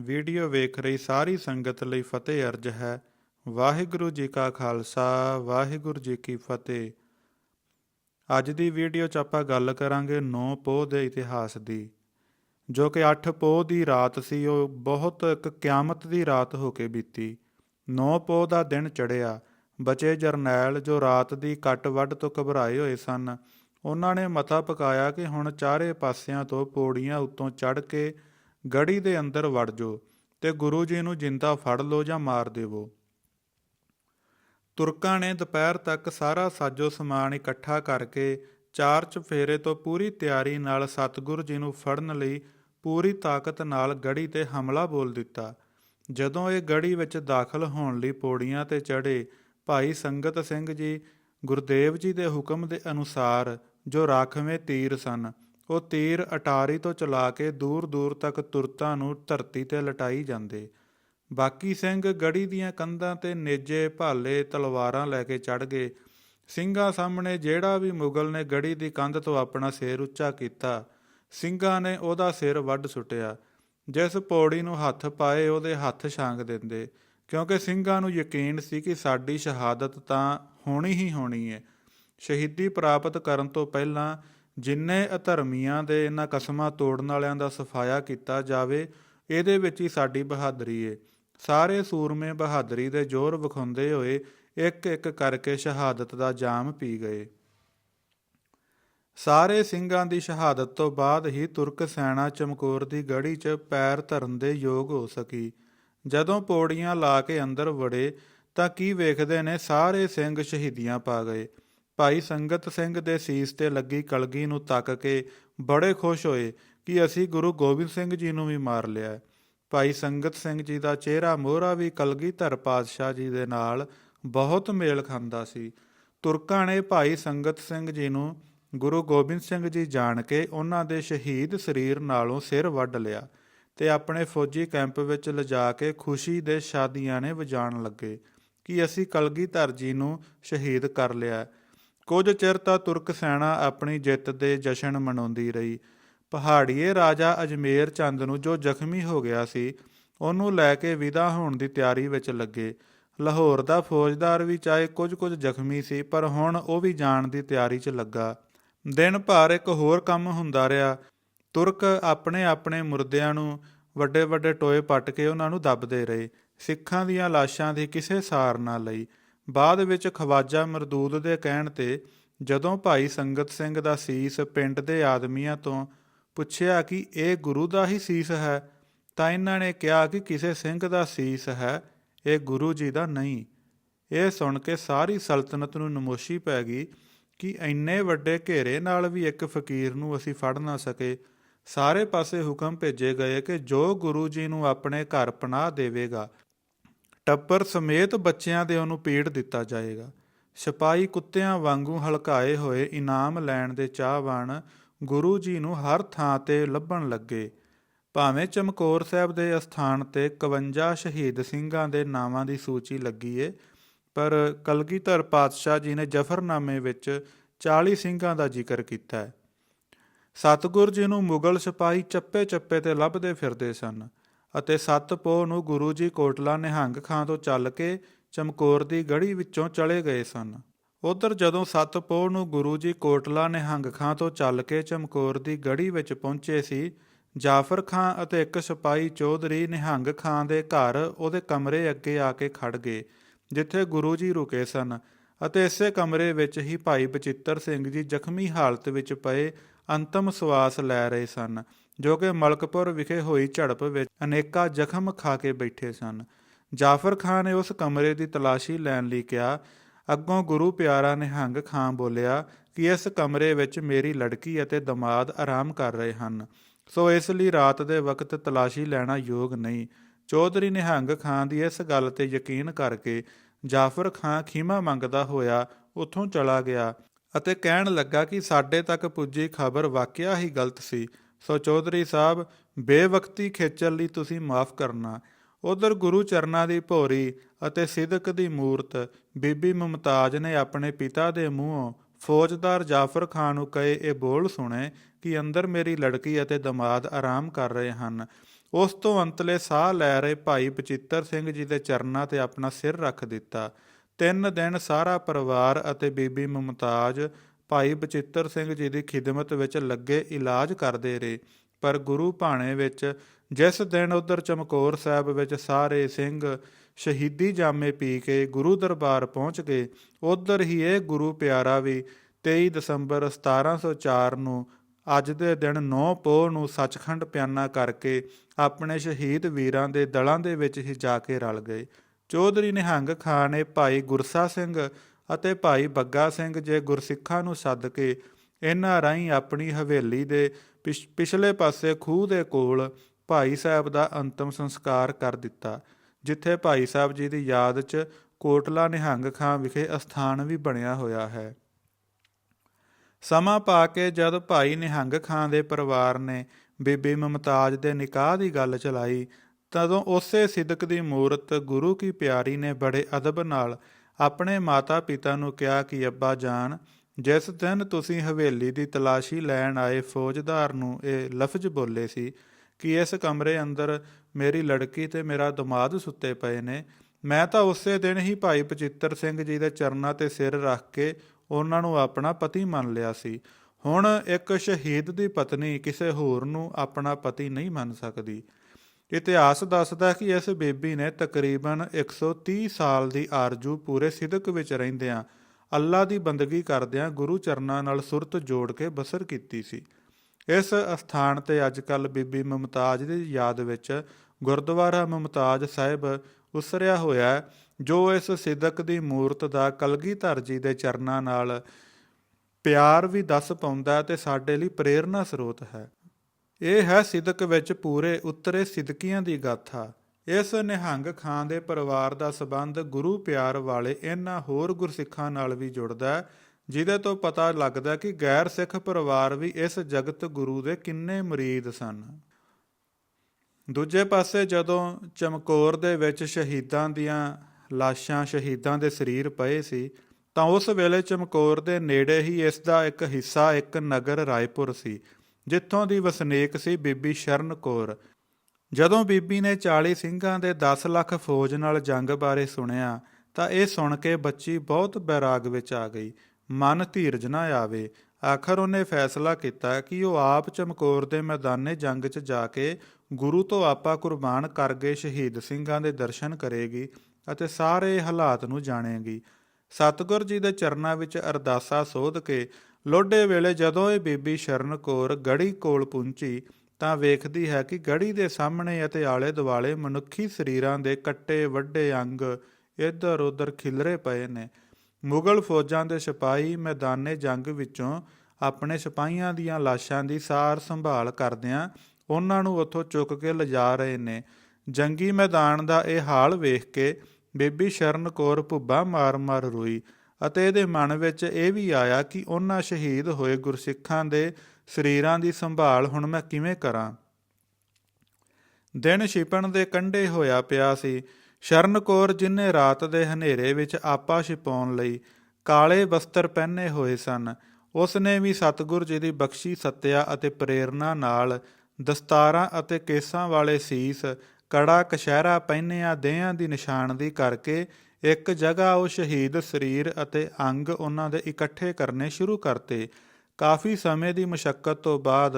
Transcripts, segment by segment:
Video ਵੇਖ ਰਹੀ ਸਾਰੀ ਸੰਗਤ ਲਈ ਫਤਿਹ ਅਰਜ ਹੈ। ਵਾਹਿਗੁਰੂ ਜੀ ਕਾ ਖਾਲਸਾ, ਵਾਹਿਗੁਰੂ ਜੀ ਕੀ ਫਤਿਹ। ਅੱਜ ਦੀ ਵੀਡੀਓ 'ਚ ਆਪਾਂ ਗੱਲ ਕਰਾਂਗੇ 9 ਪੋਹ ਦੇ ਇਤਿਹਾਸ ਦੀ, ਜੋ ਕਿ 8 ਪੋਹ ਦੀ ਰਾਤ ਸੀ, ਉਹ ਬਹੁਤ ਇੱਕ ਕਿਆਮਤ ਦੀ ਰਾਤ ਹੋ ਕੇ ਬੀਤੀ। 9 ਪੋਹ ਦਾ ਦਿਨ ਚੜਿਆ ਬਚੇ ਜਰਨੈਲ ਜੋ ਰਾਤ ਦੀ ਕੱਟ ਵੱਢ ਤੋਂ ਘਬਰਾਏ ਹੋਏ ਸਨ, ਉਹਨਾਂ ਨੇ ਮਤਾ ਪਕਾਇਆ ਕਿ ਹੁਣ ਚਾਰੇ ਪਾਸਿਆਂ ਤੋਂ ਪੌੜੀਆਂ ਉੱਤੋਂ ਚੜ੍ਹ ਕੇ ਗੜੀ ਦੇ ਅੰਦਰ ਵੜ ਜੋ ਤੇ ਗੁਰੂ ਜੀ ਨੂੰ ਜਿੰਦਾ ਫੜ ਲਓ ਜਾਂ ਮਾਰ ਦੇਵੋ। ਤੁਰਕਾਂ ਨੇ ਦੁਪਹਿਰ ਤੱਕ ਸਾਰਾ ਸਾਜੋ ਸਮਾਨ ਇਕੱਠਾ ਕਰਕੇ ਚਾਰ ਚਫੇਰੇ ਤੋਂ ਪੂਰੀ ਤਿਆਰੀ ਨਾਲ ਸਤਿਗੁਰੂ ਜੀ ਨੂੰ ਫੜਨ ਲਈ ਪੂਰੀ ਤਾਕਤ ਨਾਲ ਗੜੀ ਤੇ ਹਮਲਾ ਬੋਲ ਦਿੱਤਾ। ਜਦੋਂ ਇਹ ਗੜੀ ਵਿੱਚ ਦਾਖਲ ਹੋਣ ਲਈ ਪੌੜੀਆਂ ਤੇ ਚੜ੍ਹੇ, ਭਾਈ ਸੰਗਤ ਸਿੰਘ ਜੀ ਗੁਰਦੇਵ ਜੀ ਦੇ ਹੁਕਮ ਦੇ ਅਨੁਸਾਰ ਜੋ ਰਾਖਵੇਂ ਤੀਰ ਸਨ ਉਹ ਤੀਰ ਅਟਾਰੀ ਤੋਂ ਚਲਾ ਕੇ ਦੂਰ ਦੂਰ ਤੱਕ ਤੁਰਤਾਂ ਨੂੰ ਧਰਤੀ ਤੇ ਲਟਾਈ ਜਾਂਦੇ। ਬਾਕੀ ਸਿੰਘ ਗੜੀ ਦੀਆਂ ਕੰਧਾਂ ਤੇ ਨੇਜੇ ਭਾਲੇ ਤਲਵਾਰਾਂ ਲੈ ਕੇ ਚੜ ਗਏ। ਸਿੰਘਾਂ ਸਾਹਮਣੇ ਜਿਹੜਾ ਵੀ ਮੁਗਲ ਨੇ ਗੜੀ ਦੀ ਕੰਧ ਤੋਂ ਆਪਣਾ ਸਿਰ ਉੱਚਾ ਕੀਤਾ, ਸਿੰਘਾਂ ਨੇ ਉਹਦਾ ਸਿਰ ਵੱਢ ਸੁੱਟਿਆ। ਜਿਸ ਪੌੜੀ ਨੂੰ ਹੱਥ ਪਾਏ ਉਹਦੇ ਹੱਥ ਛਾਂਗ ਦਿੰਦੇ, ਕਿਉਂਕਿ ਸਿੰਘਾਂ ਨੂੰ ਯਕੀਨ ਸੀ ਕਿ ਸਾਡੀ ਸ਼ਹਾਦਤ ਤਾਂ ਹੋਣੀ ਹੀ ਹੋਣੀ ਹੈ ਸ਼ਹੀਦੀ ਪ੍ਰਾਪਤ ਕਰਨ ਤੋਂ ਪਹਿਲਾਂ ਜਿੰਨੇ ਅਧਰਮੀਆਂ ਦੇ ਇਹਨਾਂ ਕਸਮਾਂ ਤੋੜਨ ਵਾਲਿਆਂ ਦਾ ਸਫਾਇਆ ਕੀਤਾ ਜਾਵੇ, ਇਹਦੇ ਵਿੱਚ ਹੀ ਸਾਡੀ ਬਹਾਦਰੀ ਏ। ਸਾਰੇ ਸੂਰਮੇ ਬਹਾਦਰੀ ਦੇ ਜ਼ੋਰ ਵਿਖਾਉਂਦੇ ਹੋਏ ਇੱਕ ਇੱਕ ਕਰਕੇ ਸ਼ਹਾਦਤ ਦਾ ਜਾਮ ਪੀ ਗਏ। ਸਾਰੇ ਸਿੰਘਾਂ ਦੀ ਸ਼ਹਾਦਤ ਤੋਂ ਬਾਅਦ ਹੀ ਤੁਰਕ ਸੈਨਾ ਚਮਕੌਰ ਦੀ ਗੜੀ 'ਚ ਪੈਰ ਧਰਨ ਦੇ ਯੋਗ ਹੋ ਸਕੀ। ਜਦੋਂ ਪੌੜੀਆਂ ਲਾ ਕੇ ਅੰਦਰ ਵੜੇ, ਤਾਂ ਕੀ ਵੇਖਦੇ ਨੇ ਸਾਰੇ ਸਿੰਘ ਸ਼ਹੀਦੀਆਂ ਪਾ ਗਏ। ਭਾਈ ਸੰਗਤ ਸਿੰਘ ਦੇ ਸੀਸ ਤੇ ਲੱਗੀ ਕਲਗੀ ਨੂੰ ਤੱਕ ਕੇ ਬੜੇ ਖੁਸ਼ ਹੋਏ ਕਿ ਅਸੀਂ ਗੁਰੂ ਗੋਬਿੰਦ ਸਿੰਘ ਜੀ ਨੂੰ ਵੀ ਮਾਰ ਲਿਆ। ਭਾਈ ਸੰਗਤ ਸਿੰਘ ਜੀ ਦਾ ਚਿਹਰਾ ਮੋਹਰਾ ਵੀ ਕਲਗੀਧਰ ਪਾਤਸ਼ਾਹ ਜੀ ਦੇ ਨਾਲ ਬਹੁਤ ਮੇਲ ਖਾਂਦਾ ਸੀ। ਤੁਰਕਾਂ ਨੇ ਭਾਈ ਸੰਗਤ ਸਿੰਘ ਜੀ ਨੂੰ ਗੁਰੂ ਗੋਬਿੰਦ ਸਿੰਘ ਜੀ ਜਾਣ ਕੇ ਉਹਨਾਂ ਦੇ ਸ਼ਹੀਦ ਸਰੀਰ ਨਾਲੋਂ ਸਿਰ ਵੱਢ ਲਿਆ ਤੇ ਆਪਣੇ ਫੌਜੀ ਕੈਂਪ ਵਿੱਚ ਲਿਜਾ ਕੇ ਖੁਸ਼ੀ ਦੇ ਸ਼ਾਦੀਆਂ ਨੇ ਵਜਾਣ ਲੱਗੇ ਕਿ ਅਸੀਂ ਕਲਗੀਧਰ ਜੀ ਨੂੰ ਸ਼ਹੀਦ ਕਰ ਲਿਆ। ਕੁਝ ਚਿਰ ਤਾਂ ਤੁਰਕ ਸੈਨਾ ਆਪਣੀ ਜਿੱਤ ਦੇ ਜਸ਼ਨ ਮਨਾਉਂਦੀ ਰਹੀ। ਪਹਾੜੀਏ ਰਾਜਾ ਅਜਮੇਰ ਚੰਦ ਨੂੰ ਜੋ ਜ਼ਖਮੀ ਹੋ ਗਿਆ ਸੀ, ਉਹਨੂੰ ਲੈ ਕੇ ਵਿਦਾ ਹੋਣ ਦੀ ਤਿਆਰੀ ਵਿੱਚ ਲੱਗੇ। ਲਾਹੌਰ ਦਾ ਫੌਜਦਾਰ ਵੀ ਚਾਹੇ ਕੁਝ ਕੁਝ ਜ਼ਖਮੀ ਸੀ, ਪਰ ਹੁਣ ਉਹ ਵੀ ਜਾਣ ਦੀ ਤਿਆਰੀ 'ਚ ਲੱਗਾ। ਦਿਨ ਭਰ ਇੱਕ ਹੋਰ ਕੰਮ ਹੁੰਦਾ ਰਿਹਾ। ਤੁਰਕ ਆਪਣੇ ਆਪਣੇ ਮੁਰਦਿਆਂ ਨੂੰ ਵੱਡੇ ਵੱਡੇ ਟੋਏ ਪੱਟ ਕੇ ਉਹਨਾਂ ਨੂੰ ਦੱਬਦੇ ਰਹੇ। ਸਿੱਖਾਂ ਦੀਆਂ ਲਾਸ਼ਾਂ ਦੀ ਕਿਸੇ ਸਾਰ ਨਾ ਲਈ। ਬਾਅਦ ਵਿੱਚ ਖਵਾਜਾ ਮਰਦੂਦ ਦੇ ਕਹਿਣ ਤੇ ਜਦੋਂ ਭਾਈ ਸੰਗਤ ਸਿੰਘ ਦਾ ਸੀਸ ਪਿੰਡ ਦੇ ਆਦਮੀਆਂ ਤੋਂ ਪੁੱਛਿਆ ਕਿ ਇਹ ਗੁਰੂ ਦਾ ਹੀ ਸੀਸ ਹੈ, ਤਾਂ ਇਹਨਾਂ ਨੇ ਕਿਹਾ ਕਿ ਕਿਸੇ ਸਿੰਘ ਦਾ ਸੀਸ ਹੈ, ਇਹ ਗੁਰੂ ਜੀ ਦਾ ਨਹੀਂ। ਇਹ ਸੁਣ ਕੇ ਸਾਰੀ ਸਲਤਨਤ ਨੂੰ ਨਮੋਸ਼ੀ ਪੈ ਗਈ ਕਿ ਇੰਨੇ ਵੱਡੇ ਘੇਰੇ ਨਾਲ ਵੀ ਇੱਕ ਫਕੀਰ ਨੂੰ ਅਸੀਂ ਫੜ ਨਾ ਸਕੇ। ਸਾਰੇ ਪਾਸੇ ਹੁਕਮ ਭੇਜੇ ਗਏ ਕਿ ਜੋ ਗੁਰੂ ਜੀ ਨੂੰ ਆਪਣੇ ਘਰ ਪਨਾਹ ਦੇਵੇਗਾ ਟੱਬਰ ਸਮੇਤ ਬੱਚਿਆਂ ਦੇ ਉਹਨੂੰ ਪੀੜ ਦਿੱਤਾ ਜਾਏਗਾ। ਸਿਪਾਹੀ ਕੁੱਤਿਆਂ ਵਾਂਗੂ ਹਲਕਾਏ ਹੋਏ ਇਨਾਮ ਲੈਣ ਦੇ ਚਾਹਵਾਨ ਗੁਰੂ ਜੀ ਨੂੰ ਹਰ ਥਾਂ ਤੇ ਲੱਭਣ ਲੱਗੇ। ਭਾਵੇਂ ਚਮਕੌਰ ਸਾਹਿਬ ਦੇ ਅਸਥਾਨ ਤੇ 51 ਸ਼ਹੀਦ ਸਿੰਘਾਂ ਦੇ ਨਾਵਾਂ ਦੀ ਸੂਚੀ ਲੱਗੀ ਏ, ਪਰ ਕਲਗੀਧਰ ਪਾਤਸ਼ਾਹ ਜੀ ਨੇ ਜਫਰਨਾਮੇ ਵਿੱਚ 40 ਸਿੰਘਾਂ ਦਾ ਜ਼ਿਕਰ ਕੀਤਾ ਹੈ। ਸਤਿਗੁਰ ਜੀ ਨੂੰ ਮੁਗਲ ਸਿਪਾਹੀ ਚੱਪੇ ਚੱਪੇ ਤੇ ਲੱਭਦੇ ਫਿਰਦੇ ਸਨ। ਅਤੇ ਸੱਤ ਪੋਹ ਨੂੰ ਗੁਰੂ ਜੀ ਕੋਟਲਾ ਨਿਹੰਗ ਖਾਂ ਤੋਂ ਚੱਲ ਕੇ ਚਮਕੌਰ ਦੀ ਗੜੀ ਵਿੱਚੋਂ ਚਲੇ ਗਏ ਸਨ। ਉਧਰ ਜਦੋਂ ਸੱਤ ਪੋਹ ਨੂੰ ਗੁਰੂ ਜੀ ਕੋਟਲਾ ਨਿਹੰਗ ਖਾਂ ਤੋਂ ਚੱਲ ਕੇ ਚਮਕੌਰ ਦੀ ਗੜੀ ਵਿੱਚ ਪਹੁੰਚੇ ਸੀ, ਜਾਫਰ ਖਾਂ ਅਤੇ ਇੱਕ ਸਿਪਾਹੀ ਚੌਧਰੀ ਨਿਹੰਗ ਖਾਂ ਦੇ ਘਰ ਉਹਦੇ ਕਮਰੇ ਅੱਗੇ ਆ ਕੇ ਖੜ ਗਏ, ਜਿੱਥੇ ਗੁਰੂ ਜੀ ਰੁਕੇ ਸਨ ਅਤੇ ਇਸੇ ਕਮਰੇ ਵਿੱਚ ਹੀ ਭਾਈ ਬਚਿੱਤਰ ਸਿੰਘ ਜੀ ਜ਼ਖਮੀ ਹਾਲਤ ਵਿੱਚ ਪਏ ਅੰਤਮ ਸਵਾਸ ਲੈ ਰਹੇ ਸਨ। ਜੋ ਕਿ ਮਲਕਪੁਰ ਵਿਖੇ ਹੋਈ ਝੜਪ ਵਿੱਚ ਅਨੇਕਾਂ ਜ਼ਖਮ ਖਾ ਕੇ ਬੈਠੇ ਸਨ। ਜਾਫਰ ਖਾਨ ਨੇ ਉਸ ਕਮਰੇ ਦੀ ਤਲਾਸ਼ੀ ਲੈਣ ਲਈ ਕਿਹਾ, ਅੱਗੋਂ ਗੁਰੂ ਪਿਆਰਾ ਨਿਹੰਗ ਖਾਂ ਬੋਲਿਆ ਕਿ ਇਸ ਕਮਰੇ ਵਿੱਚ ਮੇਰੀ ਲੜਕੀ ਅਤੇ ਦਮਾਦ ਆਰਾਮ ਕਰ ਰਹੇ ਹਨ। ਸੋ ਇਸ ਲਈ ਰਾਤ ਦੇ ਵਕਤ ਤਲਾਸ਼ੀ ਲੈਣਾ ਯੋਗ ਨਹੀਂ। ਚੌਧਰੀ ਨਿਹੰਗ ਖਾਂ ਦੀ ਇਸ ਗੱਲ ਤੇ ਯਕੀਨ ਕਰਕੇ ਜਾਫਰ ਖਾਂ ਖੀਮਾ ਮੰਗਦਾ ਹੋਇਆ ਉੱਥੋਂ ਚਲਾ ਗਿਆ ਅਤੇ ਕਹਿਣ ਲੱਗਾ ਕਿ ਸਾਡੇ ਤੱਕ ਪੁੱਜੀ ਖਬਰ ਵਾਕਿਆ ਹੀ ਗਲਤ ਸੀ। ਸੋ ਚੌਧਰੀ ਸਾਹਿਬ, ਬੇਵਕਤੀ ਖੇਚਲ ਲਈ ਤੁਸੀਂ ਮਾਫ ਕਰਨਾ। ਉਧਰ ਗੁਰੂ ਚਰਨਾਂ ਦੀ ਭੌਰੀ ਅਤੇ ਸਿਦਕ ਦੀ ਮੂਰਤ ਬੀਬੀ ਮੁਮਤਾਜ ਨੇ ਆਪਣੇ ਪਿਤਾ ਦੇ ਮੂੰਹੋਂ ਫੌਜਦਾਰ ਜਾਫਰ ਖਾਨ ਨੂੰ ਕਹੇ ਇਹ ਬੋਲ ਸੁਣੇ ਕਿ ਅੰਦਰ ਮੇਰੀ ਲੜਕੀ ਅਤੇ ਦਮਾਦ ਆਰਾਮ ਕਰ ਰਹੇ ਹਨ। ਉਸ ਤੋਂ ਅੰਤਲੇ ਸਾਹ ਲੈ ਰਹੇ ਭਾਈ ਬਚਿੱਤਰ ਸਿੰਘ ਜੀ ਦੇ ਚਰਨਾਂ ਤੇ ਆਪਣਾ ਸਿਰ ਰੱਖ ਦਿੱਤਾ। ਤਿੰਨ ਦਿਨ ਸਾਰਾ ਪਰਿਵਾਰ ਅਤੇ ਬੀਬੀ ਮੁਮਤਾਜ ਭਾਈ ਬਚਿੱਤਰ ਸਿੰਘ ਜੀ ਦੀ ਖਿਦਮਤ ਵਿੱਚ ਲੱਗੇ ਇਲਾਜ ਕਰਦੇ ਰਹੇ, ਪਰ ਗੁਰੂ ਭਾਣੇ ਵਿੱਚ ਜਿਸ ਦਿਨ ਉਧਰ ਚਮਕੌਰ ਸਾਹਿਬ ਵਿੱਚ ਸਾਰੇ ਸਿੰਘ ਸ਼ਹੀਦੀ ਜਾਮੇ ਪੀ ਕੇ ਗੁਰੂ ਦਰਬਾਰ ਪਹੁੰਚ ਗਏ, ਉਧਰ ਹੀ ਇਹ ਗੁਰੂ ਪਿਆਰਾ ਵੀ 23 ਦਸੰਬਰ 1704 ਨੂੰ ਅੱਜ ਦੇ ਦਿਨ 9 ਪੋਹ ਨੂੰ ਸੱਚਖੰਡ ਪਿਆਨਾ ਕਰਕੇ ਆਪਣੇ ਸ਼ਹੀਦ ਵੀਰਾਂ ਦੇ ਦਲਾਂ ਦੇ ਵਿੱਚ ਹੀ ਜਾ ਕੇ ਰਲ ਗਏ। ਚੌਧਰੀ ਨਿਹੰਗ ਖਾਨ ਨੇ ਭਾਈ ਗੁਰਸਾ ਸਿੰਘ ਅਤੇ ਭਾਈ ਬੱਗਾ ਸਿੰਘ ਜੇ ਗੁਰਸਿੱਖਾਂ ਨੂੰ ਸੱਦ ਕੇ ਇਹਨਾਂ ਰਾਹੀਂ ਆਪਣੀ ਹਵੇਲੀ ਦੇ ਪਿਛ- ਪਿਛਲੇ ਪਾਸੇ ਖੂਹ ਦੇ ਕੋਲ ਭਾਈ ਸਾਹਿਬ ਦਾ ਅੰਤਮ ਸੰਸਕਾਰ ਕਰ ਦਿੱਤਾ, ਜਿੱਥੇ ਭਾਈ ਸਾਹਿਬ ਜੀ ਦੀ ਯਾਦ 'ਚ ਕੋਟਲਾ ਨਿਹੰਗ ਖਾਂ ਵਿਖੇ ਅਸਥਾਨ ਵੀ ਬਣਿਆ ਹੋਇਆ ਹੈ। ਸਮਾਂ ਪਾ ਕੇ ਜਦ ਭਾਈ ਨਿਹੰਗ ਖਾਂ ਦੇ ਪਰਿਵਾਰ ਨੇ ਬੀਬੀ ਮਮਤਾਜ ਦੇ ਨਿਕਾਹ ਦੀ ਗੱਲ ਚਲਾਈ, ਤਦੋਂ ਉਸੇ ਸਿਦਕ ਦੀ ਮੂਰਤ ਗੁਰੂ ਕੀ ਪਿਆਰੀ ਨੇ ਬੜੇ ਅਦਬ ਨਾਲ ਆਪਣੇ ਮਾਤਾ ਪਿਤਾ ਨੂੰ ਕਿਹਾ ਕਿ, ਅੱਬਾ ਜਾਨ, ਜਿਸ ਦਿਨ ਤੁਸੀਂ ਹਵੇਲੀ ਦੀ ਤਲਾਸ਼ੀ ਲੈਣ ਆਏ ਫੌਜਦਾਰ ਨੂੰ ਇਹ ਲਫ਼ਜ਼ ਬੋਲੇ ਸੀ ਕਿ ਇਸ ਕਮਰੇ ਅੰਦਰ ਮੇਰੀ ਲੜਕੀ ਤੇ ਮੇਰਾ ਦਮਾਦ ਸੁੱਤੇ ਪਏ ਨੇ, ਮੈਂ ਤਾਂ ਉਸੇ ਦਿਨ ਹੀ ਭਾਈ ਪਚਿੱਤਰ ਸਿੰਘ ਜੀ ਦੇ ਚਰਨਾਂ ਤੇ ਸਿਰ ਰੱਖ ਕੇ ਉਹਨਾਂ ਨੂੰ ਆਪਣਾ ਪਤੀ ਮੰਨ ਲਿਆ ਸੀ। ਹੁਣ ਇੱਕ ਸ਼ਹੀਦ ਦੀ ਪਤਨੀ ਕਿਸੇ ਹੋਰ ਨੂੰ ਆਪਣਾ ਪਤੀ ਨਹੀਂ ਮੰਨ ਸਕਦੀ। ਇਤਿਹਾਸ ਦੱਸਦਾ ਕਿ ਇਸ ਬੇਬੀ ਨੇ ਤਕਰੀਬਨ 130 ਸਾਲ ਦੀ ਆਰਜੂ ਪੂਰੇ ਸਿਦਕ ਵਿੱਚ ਰਹਿੰਦਿਆਂ ਅੱਲਾ ਦੀ ਬੰਦਗੀ ਕਰਦਿਆਂ ਗੁਰੂ ਚਰਨਾਂ ਨਾਲ ਸੁਰਤ ਜੋੜ ਕੇ ਬਸਰ ਕੀਤੀ ਸੀ। ਇਸ ਅਸਥਾਨ ਤੇ ਅੱਜਕੱਲ ਬੀਬੀ ਮੁਮਤਾਜ ਦੀ ਯਾਦ ਵਿੱਚ ਗੁਰਦੁਆਰਾ ਮੁਮਤਾਜ ਸਾਹਿਬ ਉਸਰਿਆ ਹੋਇਆ ਜੋ ਇਸ ਸਿਦਕ ਦੀ ਮੂਰਤ ਦਾ ਕਲਗੀਧਰ ਜੀ ਦੇ ਚਰਨਾਂ ਨਾਲ ਪਿਆਰ ਵੀ ਦੱਸ ਪਾਉਂਦਾ ਹੈ ਤੇ ਸਾਡੇ ਲਈ ਪ੍ਰੇਰਨਾ ਸਰੋਤ ਹੈ। ਇਹ ਹੈ ਸਿਦਕ ਵਿੱਚ ਪੂਰੇ ਉਤਰੇ ਸਿਦਕੀਆਂ ਦੀ ਗਾਥਾ। ਇਸ ਨਿਹੰਗ ਖਾਂ ਦੇ ਪਰਿਵਾਰ ਦਾ ਸਬੰਧ ਗੁਰੂ ਪਿਆਰ ਵਾਲੇ ਇਹਨਾਂ ਹੋਰ ਗੁਰਸਿੱਖਾਂ ਨਾਲ ਵੀ ਜੁੜਦਾ ਹੈ, ਜਿਹਦੇ ਤੋਂ ਪਤਾ ਲੱਗਦਾ ਕਿ ਗੈਰ ਸਿੱਖ ਪਰਿਵਾਰ ਵੀ ਇਸ ਜਗਤ ਗੁਰੂ ਦੇ ਕਿੰਨੇ ਮੁਰੀਦ ਸਨ। ਦੂਜੇ ਪਾਸੇ ਜਦੋਂ ਚਮਕੌਰ ਦੇ ਵਿੱਚ ਸ਼ਹੀਦਾਂ ਦੀਆਂ ਲਾਸ਼ਾਂ ਸ਼ਹੀਦਾਂ ਦੇ ਸਰੀਰ ਪਏ ਸੀ, ਤਾਂ ਉਸ ਵੇਲੇ ਚਮਕੌਰ ਦੇ ਨੇੜੇ ਹੀ ਇਸ ਦਾ ਇੱਕ ਹਿੱਸਾ, ਇੱਕ ਨਗਰ ਰਾਏਪੁਰ ਸੀ। ਜਿੱਥੋਂ ਦੀ ਵਸਨੀਕ ਸੀ ਬੀਬੀ ਸ਼ਰਨ ਕੌਰ। ਜਦੋਂ ਬੀਬੀ ਨੇ 40 ਸਿੰਘਾਂ ਦੇ 10 ਲੱਖ ਫੌਜ ਨਾਲ ਜੰਗ ਬਾਰੇ ਸੁਣਿਆ, ਤਾਂ ਇਹ ਸੁਣ ਕੇ ਬੱਚੀ ਬਹੁਤ ਬੈਰਾਗ ਵਿੱਚ ਆ ਗਈ। ਮਨ ਧੀਰਜ ਨਾ ਆਵੇ। ਆਖਰ ਉਹਨੇ ਫੈਸਲਾ ਕੀਤਾ ਕਿ ਉਹ ਆਪ ਚਮਕੌਰ ਦੇ ਮੈਦਾਨੇ ਜੰਗ 'ਚ ਜਾ ਕੇ ਗੁਰੂ ਤੋਂ ਆਪਾ ਕੁਰਬਾਨ ਕਰ ਗਏ ਸ਼ਹੀਦ ਸਿੰਘਾਂ ਦੇ ਦਰਸ਼ਨ ਕਰੇਗੀ ਅਤੇ ਸਾਰੇ ਹਾਲਾਤ ਨੂੰ ਜਾਣੇਗੀ। ਸਤਿਗੁਰ ਜੀ ਦੇ ਚਰਨਾਂ ਵਿੱਚ ਅਰਦਾਸਾ ਸੋਧ ਕੇ ਲੋਡੇ ਵੇਲੇ ਜਦੋਂ ਇਹ ਬੀਬੀ ਸ਼ਰਨ ਕੌਰ ਗੜੀ ਕੋਲ ਪਹੁੰਚੀ ਤਾਂ ਵੇਖਦੀ ਹੈ ਕਿ ਗੜੀ ਦੇ ਸਾਹਮਣੇ ਅਤੇ ਆਲੇ ਦੁਆਲੇ ਮਨੁੱਖੀ ਸਰੀਰਾਂ ਦੇ ਕੱਟੇ ਵੱਡੇ ਅੰਗ ਇੱਧਰ ਉੱਧਰ ਖਿਲਰੇ ਪਏ ਨੇ। ਮੁਗਲ ਫੌਜਾਂ ਦੇ ਸਿਪਾਹੀ ਮੈਦਾਨੇ ਜੰਗ ਵਿੱਚੋਂ ਆਪਣੇ ਸਿਪਾਹੀਆਂ ਦੀਆਂ ਲਾਸ਼ਾਂ ਦੀ ਸਾਰ ਸੰਭਾਲ ਕਰਦਿਆਂ ਉਹਨਾਂ ਨੂੰ ਉੱਥੋਂ ਚੁੱਕ ਕੇ ਲਿਜਾ ਰਹੇ ਨੇ। ਜੰਗੀ ਮੈਦਾਨ ਦਾ ਇਹ ਹਾਲ ਵੇਖ ਕੇ ਬੀਬੀ ਸ਼ਰਨ ਕੌਰ ਭੁੱਬਾ ਮਾਰ-ਮਾਰ ਰੋਈ। ਅਤੇ ਇਹਦੇ ਮਨ ਵਿੱਚ ਇਹ ਵੀ ਆਇਆ ਕਿ ਉਹਨਾਂ ਸ਼ਹੀਦ ਹੋਏ ਗੁਰਸਿੱਖਾਂ ਦੇ ਸਰੀਰਾਂ ਦੀ ਸੰਭਾਲ ਹੁਣ ਮੈਂ ਕਿਵੇਂ ਕਰਾਂ। ਦਿਨ ਛਿਪਣ ਦੇ ਕੰਢੇ ਹੋਇਆ ਪਿਆ ਸੀ। ਸ਼ਰਨ ਕੌਰ ਜਿਨੇ ਰਾਤ ਦੇ ਹਨੇਰੇ ਵਿੱਚ ਆਪਾ ਛਿਪਾਉਣ ਲਈ ਕਾਲੇ ਵਸਤਰ ਪਹਿਨੇ ਹੋਏ ਸਨ ਉਸ ਨੇ ਵੀ ਸਤਿਗੁਰ ਜੀ ਦੀ ਬਖਸ਼ੀ, ਸੱਤਿਆ ਅਤੇ ਪ੍ਰੇਰਣਾ ਨਾਲ ਦਸਤਾਰਾਂ ਅਤੇ ਕੇਸਾਂ ਵਾਲੇ ਸੀਸ, ਕੜਾ ਕਸ਼ਹਿਰਾ ਪਹਿਨਿਆ, ਦੇਹਾਂ ਦੀ ਨਿਸ਼ਾਨਦੀ ਕਰਕੇ ਇੱਕ ਜਗ੍ਹਾ ਉਹ ਸ਼ਹੀਦ, ਸਰੀਰ ਅਤੇ ਅੰਗ ਉਹਨਾਂ ਦੇ ਇਕੱਠੇ ਕਰਨੇ ਸ਼ੁਰੂ ਕਰਤੇ। ਕਾਫੀ ਸਮੇਂ ਦੀ ਮੁਸ਼ਕਲ ਤੋਂ ਬਾਅਦ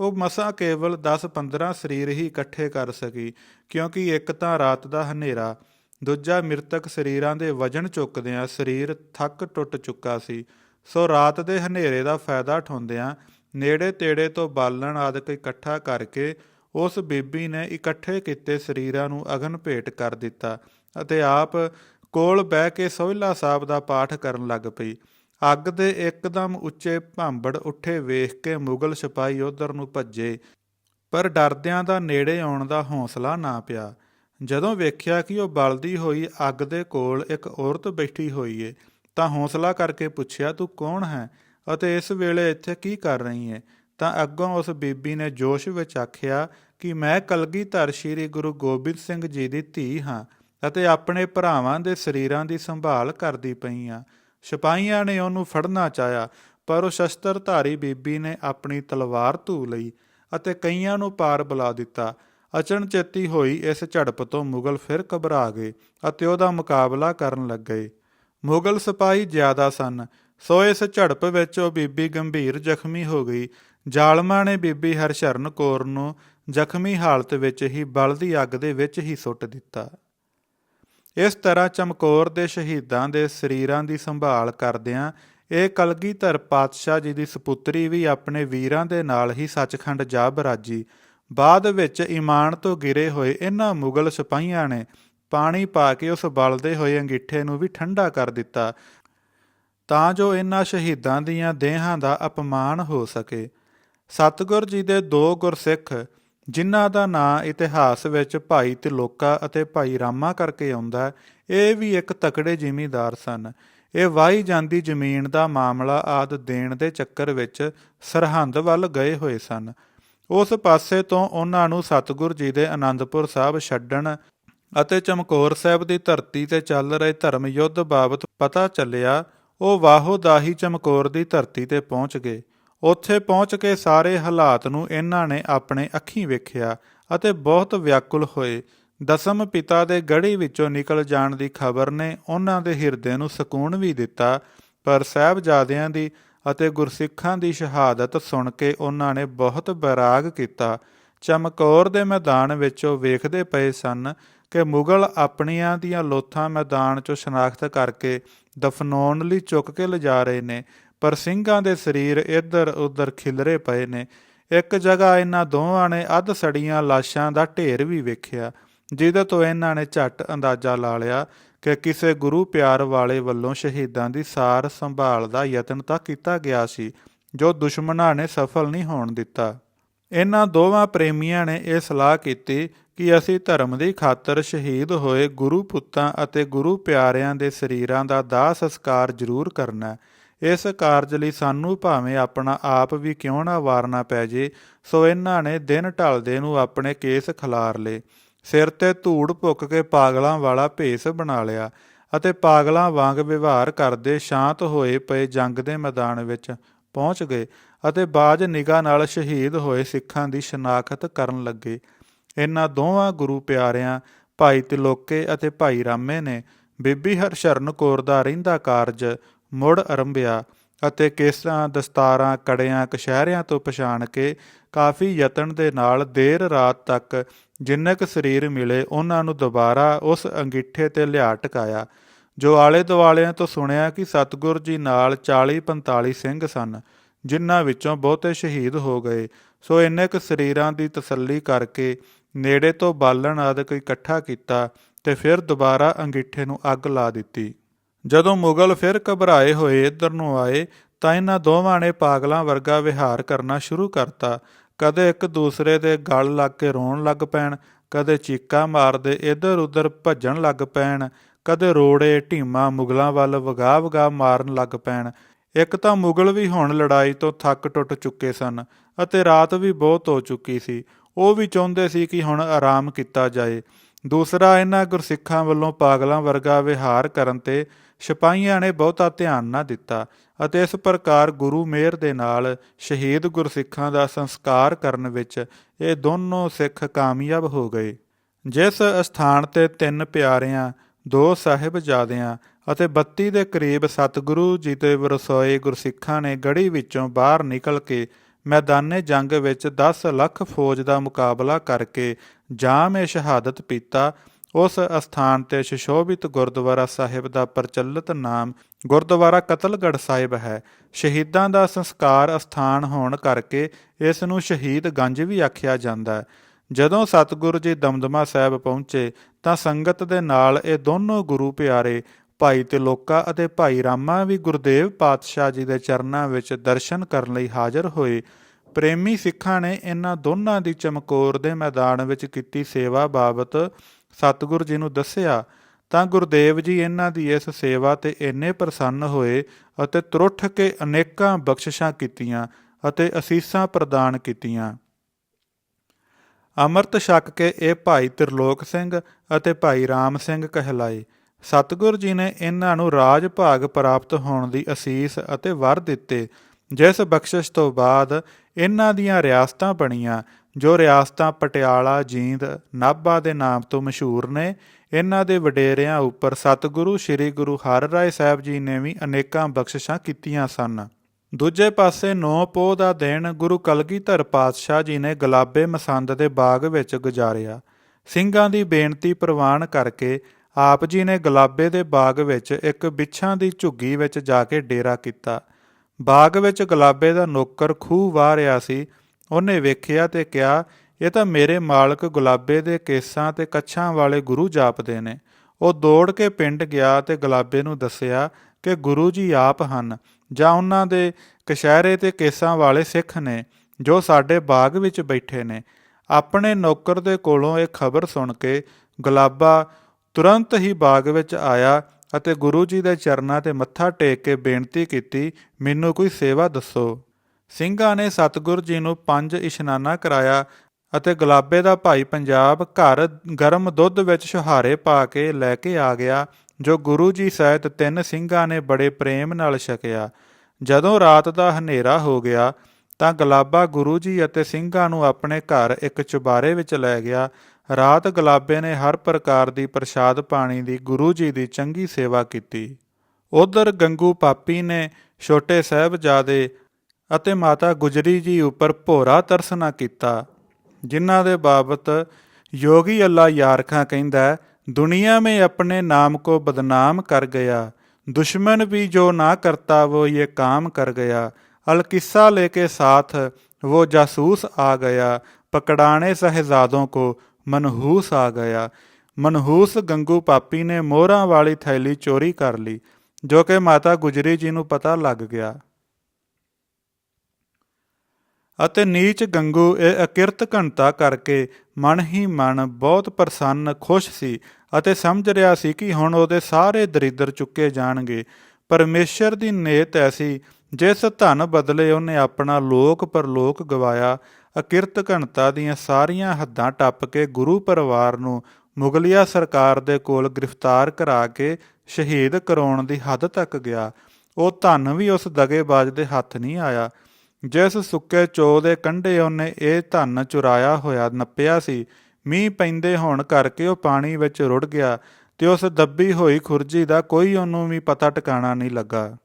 ਉਹ ਮਸਾਂ ਕੇਵਲ 10-15 ਸਰੀਰ ਹੀ ਇਕੱਠੇ ਕਰ ਸਕੀ, ਕਿਉਂਕਿ ਇੱਕ ਤਾਂ ਰਾਤ ਦਾ ਹਨੇਰਾ, ਦੂਜਾ ਮ੍ਰਿਤਕ ਸਰੀਰਾਂ ਦੇ ਵਜਨ ਚੁੱਕਦਿਆਂ ਸਰੀਰ ਥੱਕ ਟੁੱਟ ਚੁੱਕਾ ਸੀ। ਸੋ ਰਾਤ ਦੇ ਹਨੇਰੇ ਦਾ ਫਾਇਦਾ ਉਠਾਉਂਦਿਆਂ ਨੇੜੇ ਤੇੜੇ ਤੋਂ ਬਾਲਣ ਆਦਿਕ ਇਕੱਠਾ ਕਰਕੇ ਉਸ ਬੀਬੀ ਨੇ ਇਕੱਠੇ ਕੀਤੇ ਸਰੀਰਾਂ ਨੂੰ ਅਗਨ ਭੇਟ ਕਰ ਦਿੱਤਾ ਅਤੇ ਆਪ ਕੋਲ ਬਹਿ ਕੇ ਸੋਹਿਲਾ ਸਾਹਿਬ ਦਾ ਪਾਠ ਕਰਨ ਲੱਗ ਪਈ। ਅੱਗ ਦੇ ਇੱਕਦਮ ਉੱਚੇ ਭਾਂਬੜ ਉੱਠੇ ਵੇਖ ਕੇ ਮੁਗਲ ਸਿਪਾਹੀ ਉਧਰ ਨੂੰ ਭੱਜੇ, ਪਰ ਡਰਦਿਆਂ ਦਾ ਨੇੜੇ ਆਉਣ ਦਾ ਹੌਸਲਾ ਨਾ ਪਿਆ। ਜਦੋਂ ਵੇਖਿਆ ਕਿ ਉਹ ਬਲਦੀ ਹੋਈ ਅੱਗ ਦੇ ਕੋਲ ਇੱਕ ਔਰਤ ਬੈਠੀ ਹੋਈ ਏ, ਤਾਂ ਹੌਸਲਾ ਕਰਕੇ ਪੁੱਛਿਆ, ਤੂੰ ਕੌਣ ਹੈ ਅਤੇ ਇਸ ਵੇਲੇ ਇੱਥੇ ਕੀ ਕਰ ਰਹੀ ਹੈ ਤਾਂ ਅੱਗੋਂ ਉਸ ਬੀਬੀ ਨੇ ਜੋਸ਼ ਵਿੱਚ ਆਖਿਆ ਕਿ ਮੈਂ ਕਲਗੀਧਰ ਸ੍ਰੀ ਗੁਰੂ ਗੋਬਿੰਦ ਸਿੰਘ ਜੀ ਦੀ ਧੀ ਹਾਂ। ਅਤੇ ਆਪਣੇ ਭਰਾਵਾਂ ਦੇ ਸਰੀਰਾਂ ਦੀ ਸੰਭਾਲ ਕਰਦੀ ਪਈਆਂ ਹਾਂ ਸਿਪਾਹੀਆਂ ਨੇ ਉਹਨੂੰ ਫੜਨਾ ਚਾਹਿਆ, ਪਰ ਉਹ ਸ਼ਸਤਰਧਾਰੀ ਬੀਬੀ ਨੇ ਆਪਣੀ ਤਲਵਾਰ ਧੂ ਲਈ ਅਤੇ ਕਈਆਂ ਨੂੰ ਪਾਰ ਬੁਲਾ ਦਿੱਤਾ। ਅਚਨਚੇਤੀ ਹੋਈ ਇਸ ਝੜਪ ਤੋਂ ਮੁਗਲ ਫਿਰ ਘਬਰਾ ਗਏ ਅਤੇ ਉਹਦਾ ਮੁਕਾਬਲਾ ਕਰਨ ਲੱਗੇ। ਮੁਗਲ ਸਿਪਾਹੀ ਜ਼ਿਆਦਾ ਸਨ, ਸੋ ਇਸ ਝੜਪ ਵਿੱਚ ਉਹ ਬੀਬੀ ਗੰਭੀਰ ਜ਼ਖਮੀ ਹੋ ਗਈ। ਜ਼ਾਲਮਾਂ ਨੇ ਬੀਬੀ ਹਰਸ਼ਰਨ ਕੌਰ ਨੂੰ ਜ਼ਖਮੀ ਹਾਲਤ ਵਿੱਚ ਹੀ ਬਲਦੀ ਅੱਗ ਦੇ ਵਿੱਚ ਹੀ ਸੁੱਟ ਦਿੱਤਾ। ਇਸ ਤਰ੍ਹਾਂ ਚਮਕੌਰ ਦੇ ਸ਼ਹੀਦਾਂ ਦੇ ਸਰੀਰਾਂ ਦੀ ਸੰਭਾਲ ਕਰਦਿਆਂ ਇਹ ਕਲਗੀਧਰ ਪਾਤਸ਼ਾਹ ਜੀ ਦੀ ਸੁਪੁੱਤਰੀ ਵੀ ਆਪਣੇ ਵੀਰਾਂ ਦੇ ਨਾਲ ਹੀ ਸੱਚਖੰਡ ਜਾ ਬਰਾਜੀ ਬਾਅਦ ਵਿੱਚ ਇਮਾਨ ਤੋਂ ਗਿਰੇ ਹੋਏ ਇਹਨਾਂ ਮੁਗਲ ਸਿਪਾਹੀਆਂ ਨੇ ਪਾਣੀ ਪਾ ਕੇ ਉਸ ਬਲਦੇ ਹੋਏ ਅੰਗੀਠੇ ਨੂੰ ਵੀ ਠੰਡਾ ਕਰ ਦਿੱਤਾ, ਤਾਂ ਜੋ ਇਹਨਾਂ ਸ਼ਹੀਦਾਂ ਦੀਆਂ ਦੇਹਾਂ ਦਾ ਅਪਮਾਨ ਹੋ ਸਕੇ। ਸਤਿਗੁਰ ਜੀ ਦੇ ਦੋ ਗੁਰਸਿੱਖ ਜਿਨ੍ਹਾਂ ਦਾ ਨਾਂ ਇਤਿਹਾਸ ਵਿੱਚ ਭਾਈ ਤਿਲੋਕਾ ਅਤੇ ਭਾਈ ਰਾਮਾ ਕਰਕੇ ਆਉਂਦਾ ਇਹ ਵੀ ਇੱਕ ਤਕੜੇ ਜ਼ਿਮੀਂਦਾਰ ਸਨ। ਇਹ ਵਾਹੀ ਜਾਂਦੀ ਜ਼ਮੀਨ ਦਾ ਮਾਮਲਾ ਆਦ ਦੇਣ ਦੇ ਚੱਕਰ ਵਿੱਚ ਸਰਹੰਦ ਵੱਲ ਗਏ ਹੋਏ ਸਨ। ਉਸ ਪਾਸੇ ਤੋਂ ਉਹਨਾਂ ਨੂੰ ਸਤਿਗੁਰ ਜੀ ਦੇ ਆਨੰਦਪੁਰ ਸਾਹਿਬ ਛੱਡਣ ਅਤੇ ਚਮਕੌਰ ਸਾਹਿਬ ਦੀ ਧਰਤੀ ਤੇ ਚੱਲ ਰਹੇ ਧਰਮ ਯੁੱਧ ਬਾਬਤ ਪਤਾ ਚੱਲਿਆ, ਉਹ ਵਾਹੋ ਦਾਹੀ ਚਮਕੌਰ ਦੀ ਧਰਤੀ ਤੇ ਪਹੁੰਚ ਗਏ। ਉੱਥੇ ਪਹੁੰਚ ਕੇ ਸਾਰੇ ਹਾਲਾਤ ਨੂੰ ਇਹਨਾਂ ਨੇ ਆਪਣੇ ਅੱਖੀਂ ਵੇਖਿਆ ਅਤੇ ਬਹੁਤ ਵਿਆਕੁਲ ਹੋਏ। ਦਸਮ ਪਿਤਾ ਦੇ ਗੜੀ ਵਿੱਚੋਂ ਨਿਕਲ ਜਾਣ ਦੀ ਖਬਰ ਨੇ ਉਹਨਾਂ ਦੇ ਹਿਰਦੇ ਨੂੰ ਸਕੂਨ ਵੀ ਦਿੱਤਾ, ਪਰ ਸਾਹਿਬਜ਼ਾਦਿਆਂ ਦੀ ਅਤੇ ਗੁਰਸਿੱਖਾਂ ਦੀ ਸ਼ਹਾਦਤ ਸੁਣ ਕੇ ਉਹਨਾਂ ਨੇ ਬਹੁਤ ਬੈਰਾਗ ਕੀਤਾ। ਚਮਕੌਰ ਦੇ ਮੈਦਾਨ ਵਿੱਚੋਂ ਵੇਖਦੇ ਪਏ ਸਨ ਕਿ ਮੁਗਲ ਆਪਣੀਆਂ ਦੀਆਂ ਲੋਥਾਂ ਮੈਦਾਨ 'ਚੋਂ ਸ਼ਨਾਖਤ ਕਰਕੇ ਦਫਨਾਉਣ ਲਈ ਚੁੱਕ ਕੇ ਲਿਜਾ ਰਹੇ ਨੇ ਪਰ ਸਿੰਘਾਂ ਦੇ ਸਰੀਰ ਇੱਧਰ ਉੱਧਰ ਖਿਲਰੇ ਪਏ ਨੇ ਇੱਕ ਜਗ੍ਹਾ ਇਹਨਾਂ ਦੋਵਾਂ ਨੇ ਅੱਧ ਸੜੀਆਂ ਲਾਸ਼ਾਂ ਦਾ ਢੇਰ ਵੀ ਵੇਖਿਆ, ਜਿਹਦੇ ਤੋਂ ਇਹਨਾਂ ਨੇ ਝੱਟ ਅੰਦਾਜ਼ਾ ਲਾ ਲਿਆ ਕਿ ਕਿਸੇ ਗੁਰੂ ਪਿਆਰ ਵਾਲੇ ਵੱਲੋਂ ਸ਼ਹੀਦਾਂ ਦੀ ਸਾਰ ਸੰਭਾਲ ਦਾ ਯਤਨ ਤਾਂ ਕੀਤਾ ਗਿਆ ਸੀ, ਜੋ ਦੁਸ਼ਮਣਾਂ ਨੇ ਸਫਲ ਨਹੀਂ ਹੋਣ ਦਿੱਤਾ ਇਹਨਾਂ ਦੋਵਾਂ ਪ੍ਰੇਮੀਆਂ ਨੇ ਇਹ ਸਲਾਹ ਕੀਤੀ ਕਿ ਅਸੀਂ ਧਰਮ ਦੀ ਖਾਤਰ ਸ਼ਹੀਦ ਹੋਏ ਗੁਰੂ ਪੁੱਤਾਂ ਅਤੇ ਗੁਰੂ ਪਿਆਰਿਆਂ ਦੇ ਸਰੀਰਾਂ ਦਾ ਦਾਹ ਸੰਸਕਾਰ ਜ਼ਰੂਰ ਕਰਨਾ ਹੈ। ਇਸ ਕਾਰਜ ਲਈ ਸਾਨੂੰ ਭਾਵੇਂ ਆਪਣਾ ਆਪ ਵੀ ਕਿਉਂ ਨਾ ਵਾਰਨਾ ਪੈ ਜੇ, ਸੋ ਇਹਨਾਂ ਨੇ ਦਿਨ ਢਲਦੇ ਨੂੰ ਆਪਣੇ ਕੇਸ ਖਿਲਾਰ ਲਏ। ਸਿਰ ਤੇ ਧੂੜ ਭੁੱਕ ਕੇ ਪਾਗਲਾਂ ਵਾਲਾ ਭੇਸ ਬਣਾ ਲਿਆ ਅਤੇ ਪਾਗਲਾਂ ਵਾਂਗ ਵਿਵਹਾਰ ਕਰਦੇ ਸ਼ਾਂਤ ਹੋਏ ਪਏ ਜੰਗ ਦੇ ਮੈਦਾਨ ਵਿੱਚ ਪਹੁੰਚ ਗਏ ਅਤੇ ਬਾਜ ਨਿਗਾਹ ਨਾਲ ਸ਼ਹੀਦ ਹੋਏ ਸਿੱਖਾਂ ਦੀ ਸ਼ਨਾਖਤ ਕਰਨ ਲੱਗੇ। ਇਹਨਾਂ ਦੋਵਾਂ ਗੁਰੂ ਪਿਆਰਿਆਂ, ਭਾਈ ਤਿਲੋਕੇ ਅਤੇ ਭਾਈ ਰਾਮੇ ਨੇ ਬੀਬੀ ਹਰਸ਼ਰਨ ਕੌਰ ਦਾ ਰਹਿੰਦਾ ਕਾਰਜ ਮੁੜ ਅਰੰਭਿਆ ਅਤੇ ਕੇਸਾਂ, ਦਸਤਾਰਾਂ, ਕੜਿਆਂ ਕਸ਼ਹਿਰਿਆਂ ਤੋਂ ਪਛਾਣ ਕੇ ਕਾਫੀ ਯਤਨ ਦੇ ਨਾਲ ਦੇਰ ਰਾਤ ਤੱਕ ਜਿੰਨੇ ਕੁ ਸਰੀਰ ਮਿਲੇ ਉਹਨਾਂ ਨੂੰ ਦੁਬਾਰਾ ਉਸ ਅੰਗੀਠੇ ਤੇ ਲਿਆ ਟਿਕਾਇਆ, ਜੋ ਆਲੇ ਦੁਆਲਿਆਂ ਤੋਂ ਸੁਣਿਆ ਕਿ ਸਤਿਗੁਰ ਜੀ ਨਾਲ 40-45 ਸਿੰਘ ਸਨ, ਜਿਨ੍ਹਾਂ ਵਿੱਚੋਂ ਬਹੁਤੇ ਸ਼ਹੀਦ ਹੋ ਗਏ। ਸੋ ਇੰਨੇ ਕੁ ਸਰੀਰਾਂ ਦੀ ਤਸੱਲੀ ਕਰਕੇ ਨੇੜੇ ਤੋਂ ਬਾਲਣ ਆਦਿਕ ਇਕੱਠਾ ਕੀਤਾ ਤੇ ਫਿਰ ਦੁਬਾਰਾ ਅੰਗੀਠੇ ਨੂੰ ਅੱਗ ਲਾ ਦਿੱਤੀ। ਜਦੋਂ ਮੁਗਲ ਫਿਰ ਘਬਰਾਏ ਹੋਏ ਇੱਧਰ ਨੂੰ ਆਏ, ਤਾਂ ਇਹਨਾਂ ਦੋਵਾਂ ਨੇ ਪਾਗਲਾਂ ਵਰਗਾ ਵਿਹਾਰ ਕਰਨਾ ਸ਼ੁਰੂ ਕਰਤਾ। ਕਦੇ ਇੱਕ ਦੂਸਰੇ ਦੇ ਗਲ ਲੱਗ ਕੇ ਰੋਣ ਲੱਗ ਪੈਣ, ਕਦੇ ਚੀਕਾਂ ਮਾਰਦੇ ਇੱਧਰ ਉੱਧਰ ਭੱਜਣ ਲੱਗ ਪੈਣ, ਕਦੇ ਰੋੜੇ ਢੀਮਾ ਮੁਗਲਾਂ ਵੱਲ ਵਗਾ ਵਗਾ ਮਾਰਨ ਲੱਗ ਪੈਣ। ਇੱਕ ਤਾਂ ਮੁਗਲ ਵੀ ਹੁਣ ਲੜਾਈ ਤੋਂ ਥੱਕ ਟੁੱਟ ਚੁੱਕੇ ਸਨ ਅਤੇ ਰਾਤ ਵੀ ਬਹੁਤ ਹੋ ਚੁੱਕੀ ਸੀ। ਉਹ ਵੀ ਚਾਹੁੰਦੇ ਸੀ ਕਿ ਹੁਣ ਆਰਾਮ ਕੀਤਾ ਜਾਏ। ਦੂਸਰਾ ਇਹਨਾਂ ਗੁਰਸਿੱਖਾਂ ਵੱਲੋਂ ਪਾਗਲਾਂ ਵਰਗਾ ਵਿਹਾਰ ਕਰਨ ਤੇ ਸਿਪਾਹੀਆਂ ਨੇ ਬਹੁਤਾ ਧਿਆਨ ਨਾ ਦਿੱਤਾ ਅਤੇ ਇਸ ਪ੍ਰਕਾਰ ਗੁਰੂ ਮਿਹਰ ਦੇ ਨਾਲ ਸ਼ਹੀਦ ਗੁਰਸਿੱਖਾਂ ਦਾ ਸੰਸਕਾਰ ਕਰਨ ਵਿੱਚ ਇਹ ਦੋਨੋਂ ਸਿੱਖ ਕਾਮਯਾਬ ਹੋ ਗਏ। ਜਿਸ ਅਸਥਾਨ ਤੇ ਤਿੰਨ ਪਿਆਰਿਆਂ, ਦੋ ਸਾਹਿਬਜ਼ਾਦਿਆਂ ਅਤੇ 32 ਦੇ ਕਰੀਬ ਸਤਿਗੁਰੂ ਜੀ ਦੇ ਵਰਸੋਏ ਗੁਰਸਿੱਖਾਂ ਨੇ ਗੜੀ ਵਿੱਚੋਂ ਬਾਹਰ ਨਿਕਲ ਕੇ ਮੈਦਾਨੇ ਜੰਗ ਵਿੱਚ 10 ਲੱਖ ਫੌਜ ਦਾ ਮੁਕਾਬਲਾ ਕਰਕੇ ਜਾਮ-ਏ ਸ਼ਹਾਦਤ ਪੀਤਾ ਉਸ ਅਸਥਾਨ ਤੇ ਸ਼ਸ਼ੋਭਿਤ ਗੁਰਦੁਆਰਾ ਸਾਹਿਬ ਦਾ ਪ੍ਰਚਲਿਤ ਨਾਮ ਗੁਰਦੁਆਰਾ ਕਤਲਗੜ੍ਹ ਸਾਹਿਬ ਹੈ। ਸ਼ਹੀਦਾਂ ਦਾ ਸੰਸਕਾਰ ਅਸਥਾਨ ਹੋਣ ਕਰਕੇ ਇਸ ਨੂੰ ਸ਼ਹੀਦ ਗੰਜ ਵੀ ਆਖਿਆ ਜਾਂਦਾ ਹੈ। ਜਦੋਂ ਸਤਿਗੁਰੂ ਜੀ ਦਮਦਮਾ ਸਾਹਿਬ ਪਹੁੰਚੇ ਤਾਂ ਸੰਗਤ ਦੇ ਨਾਲ ਇਹ ਦੋਨੋਂ ਗੁਰੂ ਪਿਆਰੇ ਭਾਈ ਤਿਲੋਕਾ ਅਤੇ ਭਾਈ ਰਾਮਾ ਵੀ ਗੁਰਦੇਵ ਪਾਤਸ਼ਾਹ ਜੀ ਦੇ ਚਰਨਾਂ ਵਿੱਚ ਦਰਸ਼ਨ ਕਰਨ ਲਈ ਹਾਜ਼ਰ ਹੋਏ। ਪ੍ਰੇਮੀ ਸਿੱਖਾਂ ਨੇ ਇਹਨਾਂ ਦੋਨਾਂ ਦੀ ਚਮਕੌਰ ਦੇ ਮੈਦਾਨ ਵਿੱਚ ਕੀਤੀ ਸੇਵਾ ਬਾਬਤ ਸਤਿਗੁਰ ਜੀ ਨੂੰ ਦੱਸਿਆ, ਤਾਂ ਗੁਰਦੇਵ ਜੀ ਇਹਨਾਂ ਦੀ ਇਸ ਸੇਵਾ ਤੇ ਇੰਨੇ ਪ੍ਰਸੰਨ ਹੋਏ ਅਤੇ ਤੁਰਠ ਕੇ ਅਨੇਕਾਂ ਬਖਸ਼ਿਸ਼ਾਂ ਕੀਤੀਆਂ ਅਤੇ ਅਸੀਸਾਂ ਪ੍ਰਦਾਨ ਕੀਤੀਆਂ। ਅੰਮ੍ਰਿਤ ਛਕ ਕੇ ਇਹ ਭਾਈ ਤਿਰਲੋਕ ਸਿੰਘ ਅਤੇ ਭਾਈ ਰਾਮ ਸਿੰਘ ਕਹਿਲਾਏ। ਸਤਿਗੁਰ ਜੀ ਨੇ ਇਹਨਾਂ ਨੂੰ ਰਾਜ ਭਾਗ ਪ੍ਰਾਪਤ ਹੋਣ ਦੀ ਅਸੀਸ ਅਤੇ ਵਰ ਦਿੱਤੇ, ਜਿਸ ਬਖਸ਼ਿਸ਼ ਤੋਂ ਬਾਅਦ ਇਹਨਾਂ ਦੀਆਂ ਰਿਆਸਤਾਂ ਬਣੀਆਂ, ਜੋ ਰਿਆਸਤਾਂ ਪਟਿਆਲਾ, ਜੀਂਦ, ਨਾਭਾ ਦੇ ਨਾਮ ਤੋਂ ਮਸ਼ਹੂਰ ਨੇ, ਇਹਨਾਂ ਦੇ ਵਡੇਰਿਆਂ ਉੱਪਰ ਸਤਿਗੁਰੂ ਸ੍ਰੀ ਗੁਰੂ ਹਰਿਰਾਏ ਸਾਹਿਬ ਜੀ ਨੇ ਵੀ ਅਨੇਕਾਂ ਬਖਸ਼ਿਸ਼ਾਂ ਕੀਤੀਆਂ ਸਨ। ਦੂਜੇ ਪਾਸੇ ਨੌ ਪੋਹ ਦਾ ਦਿਨ ਗੁਰੂ ਕਲਗੀਧਰ ਪਾਤਸ਼ਾਹ ਜੀ ਨੇ ਗੁਲਾਬੇ ਮਸੰਦ ਦੇ ਬਾਗ ਵਿੱਚ ਗੁਜ਼ਾਰਿਆ। ਸਿੰਘਾਂ ਦੀ ਬੇਨਤੀ ਪ੍ਰਵਾਨ ਕਰਕੇ ਆਪ ਜੀ ਨੇ ਗੁਲਾਬੇ ਦੇ ਬਾਗ ਵਿੱਚ ਇੱਕ ਬਿੱਛਾਂ ਦੀ ਝੁੱਗੀ ਵਿੱਚ ਜਾ ਕੇ ਡੇਰਾ ਕੀਤਾ। ਬਾਗ ਵਿੱਚ ਗੁਲਾਬੇ ਦਾ ਨੌਕਰ ਖੂਹ ਵਾਹ ਰਿਹਾ ਸੀ। ਉਹਨੇ ਵੇਖਿਆ ਤੇ ਕਿਹਾ, ਇਹ ਤਾਂ ਮੇਰੇ ਮਾਲਕ ਗੁਲਾਬੇ ਦੇ ਕੇਸਾਂ ਤੇ ਕੱਛਾਂ ਵਾਲੇ ਗੁਰੂ ਜਾਪਦੇ ਨੇ। ਉਹ ਦੌੜ ਕੇ ਪਿੰਡ ਗਿਆ ਤੇ ਗੁਲਾਬੇ ਨੂੰ ਦੱਸਿਆ ਕਿ ਗੁਰੂ ਜੀ ਆਪ ਹਨ ਜਾਂ ਉਹਨਾਂ ਦੇ ਕਸ਼ਹਿਰੇ ਤੇ ਕੇਸਾਂ ਵਾਲੇ ਸਿੱਖ ਨੇ ਜੋ ਸਾਡੇ ਬਾਗ ਵਿੱਚ ਬੈਠੇ ਨੇ। ਆਪਣੇ ਨੌਕਰ ਦੇ ਕੋਲੋਂ ਇਹ ਖਬਰ ਸੁਣ ਕੇ ਗੁਲਾਬਾ ਤੁਰੰਤ ਹੀ ਬਾਗ ਵਿੱਚ ਆਇਆ ਅਤੇ ਗੁਰੂ ਜੀ ਦੇ ਚਰਨਾਂ ਤੇ ਮੱਥਾ ਟੇਕ ਕੇ ਬੇਨਤੀ ਕੀਤੀ, ਮੈਨੂੰ ਕੋਈ ਸੇਵਾ ਦੱਸੋ। ਸਿੰਘਾਂ ਨੇ ਸਤਿਗੁਰ ਜੀ ਨੂੰ ਪੰਜ ਇਸ਼ਨਾਨਾ ਕਰਾਇਆ ਅਤੇ ਗੁਲਾਬੇ ਦਾ ਭਾਈ ਪੰਜਾਬ ਘਰ ਗਰਮ ਦੁੱਧ ਵਿੱਚ ਛੁਹਾਰੇ ਪਾ ਕੇ ਲੈ ਕੇ ਆ ਗਿਆ, ਜੋ ਗੁਰੂ ਜੀ ਸਹਿਤ ਤਿੰਨ ਸਿੰਘਾਂ ਨੇ ਬੜੇ ਪ੍ਰੇਮ ਨਾਲ ਛਕਿਆ। ਜਦੋਂ ਰਾਤ ਦਾ ਹਨੇਰਾ ਹੋ ਗਿਆ, ਤਾਂ ਗੁਲਾਬਾ ਗੁਰੂ ਜੀ ਅਤੇ ਸਿੰਘਾਂ ਨੂੰ ਆਪਣੇ ਘਰ ਇੱਕ ਚੁਬਾਰੇ ਵਿੱਚ ਲੈ ਗਿਆ ਰਾਤ ਗੁਲਾਬੇ ਨੇ ਹਰ ਪ੍ਰਕਾਰ ਦੀ ਪ੍ਰਸ਼ਾਦ ਪਾਣੀ ਦੀ ਗੁਰੂ ਜੀ ਦੀ ਚੰਗੀ ਸੇਵਾ ਕੀਤੀ ਉਧਰ ਗੰਗੂ ਪਾਪੀ ਨੇ ਛੋਟੇ ਸਾਹਿਬਜ਼ਾਦੇ ਅਤੇ ਮਾਤਾ ਗੁਜਰੀ ਜੀ ਉੱਪਰ ਭੋਰਾ ਤਰਸ ਨਾ ਕੀਤਾ ਜਿਨ੍ਹਾਂ ਦੇ ਬਾਬਤ ਯੋਗੀ ਅੱਲਾ ਯਾਰਖਾਂ ਕਹਿੰਦਾ ਹੈ, ਦੁਨੀਆ में अपने नाम को बदनाम कर गया दुश्मन भी जो ना करता वो ये काम कर गया अलकिस्सा लेके साथ वो जासूस आ गया पकड़ाने शहजादों को ਮਨਹੂਸ ਆ ਗਿਆ। ਮਨਹੂਸ ਗੰਗੂ ਪਾਪੀ ਨੇ ਮੋਹਰਾਂ ਵਾਲੀ ਥੈਲੀ ਚੋਰੀ ਕਰ ਲਈ, ਜੋ ਕਿ ਮਾਤਾ ਗੁਜਰੀ ਜੀ ਨੂੰ ਪਤਾ ਲੱਗ ਗਿਆ। ਅਤੇ ਨੀਚ ਗੰਗੂ ਇਹ ਅਕਿਰਤ ਘੰਟਾ ਕਰਕੇ ਮਨ ਹੀ ਮਨ ਬਹੁਤ ਪ੍ਰਸੰਨ, ਖੁਸ਼ ਸੀ ਅਤੇ ਸਮਝ ਰਿਹਾ ਸੀ ਕਿ ਹੁਣ ਉਹਦੇ ਸਾਰੇ ਦਰਿਦਰ ਚੁੱਕੇ ਜਾਣਗੇ। ਪਰਮੇਸ਼ਰ ਦੀ ਨੇਤ ਐਸੀ, ਜਿਸ ਧਨ ਬਦਲੇ ਉਹਨੇ ਆਪਣਾ ਲੋਕ ਪਰਲੋਕ ਗਵਾਇਆ ਅਕਿਰਤ ਘਣਤਾ ਦੀਆਂ ਸਾਰੀਆਂ ਹੱਦਾਂ ਟੱਪ ਕੇ ਗੁਰੂ ਪਰਿਵਾਰ ਨੂੰ ਮੁਗਲਿਆ ਸਰਕਾਰ ਦੇ ਕੋਲ ਗ੍ਰਿਫਤਾਰ ਕਰਾ ਕੇ ਸ਼ਹੀਦ ਕਰਾਉਣ ਦੀ ਹੱਦ ਤੱਕ ਗਿਆ। ਉਹ ਧਨ ਵੀ ਉਸ ਦਗੇਬਾਜ਼ ਦੇ ਹੱਥ ਨਹੀਂ ਆਇਆ। ਜਿਸ ਸੁੱਕੇ ਚੋ ਦੇ ਕੰਢੇ ਉਹਨੇ ਇਹ ਧਨ ਚੁਰਾਇਆ ਹੋਇਆ ਨੱਪਿਆ ਸੀ। ਮੀਂਹ ਪੈਂਦੇ ਹੋਣ ਕਰਕੇ ਉਹ ਪਾਣੀ ਵਿੱਚ ਰੁੜ ਗਿਆ ਤੇ ਉਸ ਦੱਬੀ ਹੋਈ ਖੁਰਜੀ ਦਾ ਕੋਈ ਉਹਨੂੰ ਵੀ ਪਤਾ ਟਿਕਾਣਾ ਨਹੀਂ ਲੱਗਾ।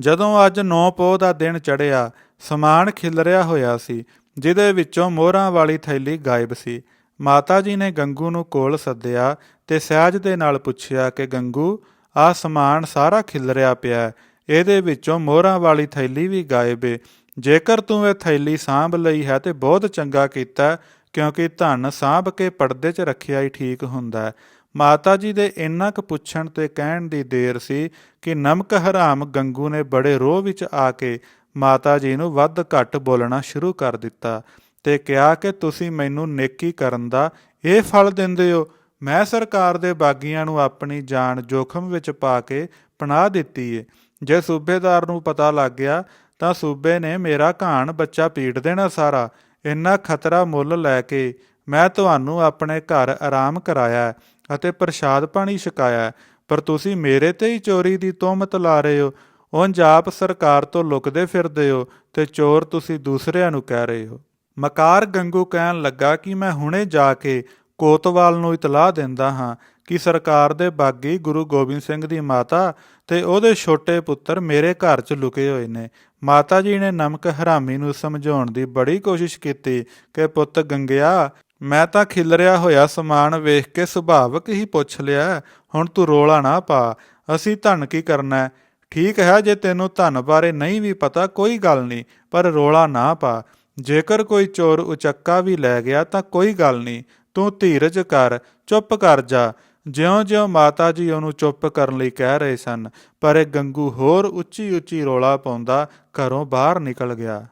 ਜਦੋਂ ਅੱਜ ਨੌ ਪੋਹ ਦਾ ਦਿਨ ਚੜਿਆ ਸਮਾਨ ਖਿਲਰਿਆ ਹੋਇਆ ਸੀ। ਜਿਹਦੇ ਵਿੱਚੋਂ ਮੋਹਰਾਂ ਵਾਲੀ ਥੈਲੀ ਗਾਇਬ ਸੀ। ਮਾਤਾ ਜੀ ਨੇ ਗੰਗੂ ਨੂੰ ਕੋਲ ਸੱਦਿਆ ਤੇ ਸਹਿਜ ਦੇ ਨਾਲ ਪੁੱਛਿਆ ਕਿ, ਗੰਗੂ ਆ ਸਮਾਨ ਸਾਰਾ ਖਿਲਰਿਆ ਪਿਆ ਇਹਦੇ ਵਿੱਚੋਂ ਮੋਹਰਾਂ ਵਾਲੀ ਥੈਲੀ ਵੀ ਗਾਇਬ ਏ। ਜੇਕਰ ਤੂੰ ਇਹ ਥੈਲੀ ਸਾਂਭ ਲਈ ਹੈ ਤੇ ਬਹੁਤ ਚੰਗਾ ਕੀਤਾ ਕਿਉਂਕਿ ਧਨ ਸਾਂਭ ਕੇ ਪਰਦੇ 'ਚ ਰੱਖਿਆ ਹੀ ਠੀਕ ਹੁੰਦਾ ਮਾਤਾ ਜੀ ਦੇ ਇੰਨਾ ਕੁ ਪੁੱਛਣ ਤੇ ਕਹਿਣ ਦੀ ਦੇਰ ਸੀ ਕਿ ਨਮਕ ਹਰਾਮ ਗੰਗੂ ਨੇ ਬੜੇ ਰੋਹ ਵਿੱਚ ਆ ਕੇ ਮਾਤਾ ਜੀ ਨੂੰ ਵੱਧ ਘੱਟ ਬੋਲਣਾ ਸ਼ੁਰੂ ਕਰ ਦਿੱਤਾ ਤੇ ਕਿਹਾ ਕਿ ਤੁਸੀਂ ਮੈਨੂੰ ਨੇਕੀ ਕਰਨ ਦਾ ਇਹ ਫਲ ਦਿੰਦੇ ਹੋ। ਮੈਂ ਸਰਕਾਰ ਦੇ ਬਾਗੀਆਂ ਨੂੰ ਆਪਣੀ ਜਾਨ ਜੋਖਮ ਵਿੱਚ ਪਾ ਕੇ ਪਨਾਹ ਦਿੱਤੀ ਏ। ਜੇ ਸੂਬੇਦਾਰ ਨੂੰ ਪਤਾ ਲੱਗ ਗਿਆ ਤਾਂ ਸੂਬੇ ਨੇ ਮੇਰਾ ਘਾਣ ਬੱਚਾ ਪੀੜ ਦੇਣਾ ਸਾਰਾ। ਇੰਨਾ ਖਤਰਾ ਮੁੱਲ ਲੈ ਕੇ ਮੈਂ ਤੁਹਾਨੂੰ ਆਪਣੇ ਘਰ ਆਰਾਮ ਕਰਾਇਆ ਅਤੇ ਪ੍ਰਸ਼ਾਦ ਪਾਣੀ ਛਕਾਇਆ। ਪਰ ਤੁਸੀਂ ਮੇਰੇ ਤੇ ਹੀ ਚੋਰੀ ਦੀ ਤੋਹਮਤ ਲਾ ਰਹੇ ਹੋ। ਉਂਝ ਆਪ ਸਰਕਾਰ ਤੋਂ ਲੁਕਦੇ ਫਿਰਦੇ ਹੋ ਤੇ ਚੋਰ ਤੁਸੀਂ ਦੂਸਰਿਆਂ ਨੂੰ ਕਹਿ ਰਹੇ ਹੋ। ਮਕਾਰ ਗੰਗੂ ਕਹਿਣ ਲੱਗਾ ਕਿ ਮੈਂ ਹੁਣੇ ਜਾ ਕੇ ਕੋਤਵਾਲ ਨੂੰ ਇਤਲਾਹ ਦਿੰਦਾ ਹਾਂ ਕਿ ਸਰਕਾਰ ਦੇ ਬਾਗੀ ਗੁਰੂ ਗੋਬਿੰਦ ਸਿੰਘ ਦੀ ਮਾਤਾ ਤੇ ਉਹਦੇ ਛੋਟੇ ਪੁੱਤਰ ਮੇਰੇ ਘਰ 'ਚ ਲੁਕੇ ਹੋਏ ਨੇ। ਮਾਤਾ ਜੀ ਨੇ ਨਮਕ ਹਰਾਮੀ ਨੂੰ ਸਮਝਾਉਣ ਦੀ ਬੜੀ ਕੋਸ਼ਿਸ਼ ਕੀਤੀ ਕਿ ਪੁੱਤ ਗੰਗਿਆ, ਮੈਂ ਤਾਂ ਖਿਲਰਿਆ ਹੋਇਆ ਸਮਾਨ ਵੇਖ ਕੇ ਸੁਭਾਵਕ ਹੀ ਪੁੱਛ ਲਿਆ, ਹੁਣ ਤੂੰ ਰੋਲਾ ਨਾ ਪਾ, ਅਸੀਂ ਧਨ ਕੀ ਕਰਨਾ ਠੀਕ ਹੈ ਜੇ ਤੈਨੂੰ ਧਨ ਬਾਰੇ ਨਹੀਂ ਵੀ ਪਤਾ, ਕੋਈ ਗੱਲ ਨਹੀਂ, ਪਰ ਰੋਲਾ ਨਾ ਪਾ। ਜੇਕਰ ਕੋਈ ਚੋਰ ਉਚੱਕਾ ਵੀ ਲੈ ਗਿਆ ਤਾਂ ਕੋਈ ਗੱਲ ਨਹੀਂ, ਤੂੰ ਧੀਰਜ ਕਰ, ਚੁੱਪ ਕਰ ਜਾ। ਜਿਉਂ-ਜਿਉਂ ਮਾਤਾ ਜੀ ਉਹਨੂੰ ਚੁੱਪ ਕਰਨ ਲਈ ਕਹਿ ਰਹੇ ਸਨ, ਪਰ ਇਹ ਗੰਗੂ ਹੋਰ ਉੱਚੀ-ਉੱਚੀ ਰੋਲਾ ਪਾਉਂਦਾ ਘਰੋਂ ਬਾਹਰ ਨਿਕਲ ਗਿਆ।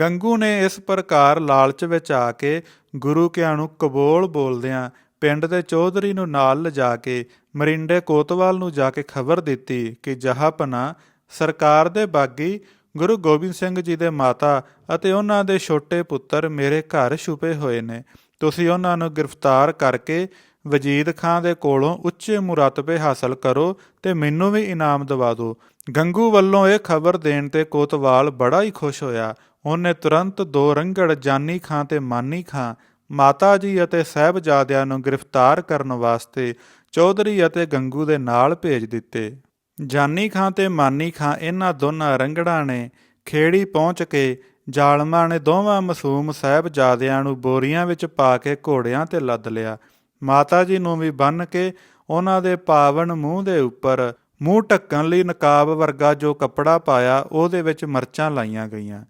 ਗੰਗੂ ਨੇ ਇਸ ਪ੍ਰਕਾਰ ਲਾਲਚ ਵਿੱਚ ਆ ਕੇ ਗੁਰੂ ਕਿਆਂ ਨੂੰ ਕਬੋਲ ਬੋਲਦਿਆਂ ਪਿੰਡ ਦੇ ਚੌਧਰੀ ਨੂੰ ਨਾਲ ਲਿਜਾ ਕੇ ਮਰਿੰਡੇ ਕੋਤਵਾਲ ਨੂੰ ਜਾ ਕੇ ਖਬਰ ਦਿੱਤੀ ਕਿ ਜਹਾਪਨਾ ਸਰਕਾਰ ਦੇ ਬਾਗੀ ਗੁਰੂ ਗੋਬਿੰਦ ਸਿੰਘ ਜੀ ਦੇ ਮਾਤਾ ਅਤੇ ਉਹਨਾਂ ਦੇ ਛੋਟੇ ਪੁੱਤਰ ਮੇਰੇ ਘਰ ਛੁਪੇ ਹੋਏ ਨੇ। ਤੁਸੀਂ ਉਹਨਾਂ ਨੂੰ ਗ੍ਰਿਫਤਾਰ ਕਰਕੇ ਵਜੀਦ ਖਾਨ ਦੇ ਕੋਲੋਂ ਉੱਚੇ ਮੁਰਤਬੇ ਹਾਸਲ ਕਰੋ ਤੇ ਮੈਨੂੰ ਵੀ ਇਨਾਮ ਦਿਵਾ ਦਿਓ। ਗੰਗੂ ਵੱਲੋਂ ਇਹ ਖਬਰ ਦੇਣ ਤੇ ਕੋਤਵਾਲ ਬੜਾ ਹੀ ਖੁਸ਼ ਹੋਇਆ। ਉਹਨੇ ਤੁਰੰਤ ਦੋ ਰੰਗੜ ਜਾਨੀ ਖਾਂ ਤੇ ਮਾਨੀ ਖਾਂ ਮਾਤਾ ਜੀ ਅਤੇ ਸਹਿਬਜ਼ਾਦਿਆਂ ਨੂੰ ਗ੍ਰਿਫਤਾਰ ਕਰਨ ਵਾਸਤੇ ਚੌਧਰੀ ਅਤੇ ਗੰਗੂ ਦੇ ਨਾਲ ਭੇਜ ਦਿੱਤੇ। ਜਾਨੀ ਖਾਂ ਤੇ ਮਾਨੀ ਖਾਂ ਇਹਨਾਂ ਦੋਨਾਂ ਰੰਗੜਾਂ ਨੇ ਖੇੜੀ ਪਹੁੰਚ ਕੇ ਜ਼ਾਲਮਾਂ ਨੇ ਦੋਵਾਂ ਮਾਸੂਮ ਸਾਹਿਬਜ਼ਾਦਿਆਂ ਨੂੰ ਬੋਰੀਆਂ ਵਿੱਚ ਪਾ ਕੇ ਘੋੜਿਆਂ ਤੇ ਲੱਦ ਲਿਆ। ਮਾਤਾ ਜੀ ਨੂੰ ਵੀ ਬੰਨ ਕੇ ਉਹਨਾਂ ਦੇ ਪਾਵਨ ਮੂੰਹ ਦੇ ਉੱਪਰ ਮੂੰਹ ਢੱਕਣ ਲਈ ਨਕਾਬ ਵਰਗਾ ਜੋ ਕੱਪੜਾ ਪਾਇਆ, ਉਹਦੇ ਵਿੱਚ ਮਰਚਾਂ ਲਾਈਆਂ ਗਈਆਂ